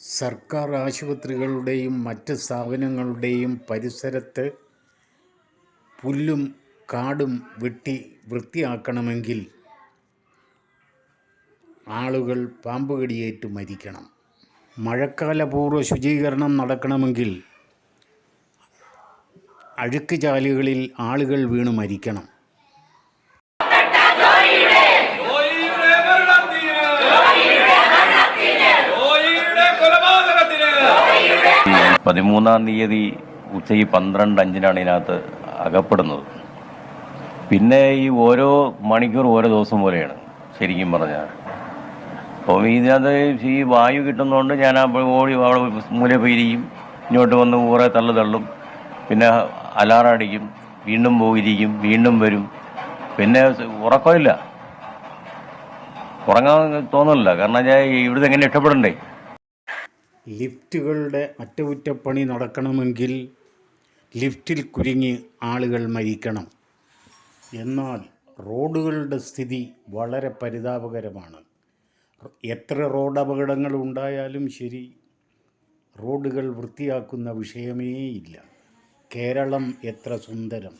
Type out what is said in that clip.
സർക്കാർ ആശുപത്രികളുടെയും മറ്റ് സ്ഥാപനങ്ങളുടെയും പരിസരത്ത് പുല്ലും കാടും വെട്ടി വൃത്തിയാക്കണമെങ്കിൽ ആളുകൾ പാമ്പ് കടിയേറ്റ് മരിക്കണം. മഴക്കാലപൂർവ ശുചീകരണം നടക്കണമെങ്കിൽ അഴുക്ക് ചാലുകളിൽ ആളുകൾ വീണ് മരിക്കണം. പതിമൂന്നാം തീയതി ഉച്ചയ്ക്ക് പന്ത്രണ്ട് അഞ്ചിനാണ് ഇതിനകത്ത് അകപ്പെടുന്നത്. പിന്നെ ഈ ഓരോ മണിക്കൂർ ഓരോ ദിവസം പോലെയാണ് ശരിക്കും പറഞ്ഞാൽ. അപ്പോൾ ഇതിനകത്ത് ഈ വായു കിട്ടുന്നതുകൊണ്ട് ഞാൻ ആ ഓടി അവിടെ മൂല പോയിരിക്കും. ഇങ്ങോട്ട് വന്ന് ഊറെ തള്ളു തള്ളും. പിന്നെ അലാറം അടിക്കും. വീണ്ടും പോയിരിക്കും. വീണ്ടും വരും. പിന്നെ ഉറക്കമില്ല. ഉറങ്ങാൻ തോന്നുന്നില്ല കാരണം ഞാൻ ഇവിടുന്ന് എങ്ങനെ ഇഷ്ടപ്പെടണ്ടേ ലിഫ്റ്റുകളുടെ അറ്റകുറ്റപ്പണി നടക്കണമെങ്കിൽ ലിഫ്റ്റിൽ കുരുങ്ങി ആളുകൾ മരിക്കണം. എന്നാൽ റോഡുകളുടെ സ്ഥിതി വളരെ പരിതാപകരമാണ്. എത്ര റോഡ് അപകടങ്ങൾ ഉണ്ടായാലും ശരി റോഡുകൾ വൃത്തിയാക്കുന്ന വിഷയമേ ഇല്ല കേരളം എത്ര സുന്ദരം.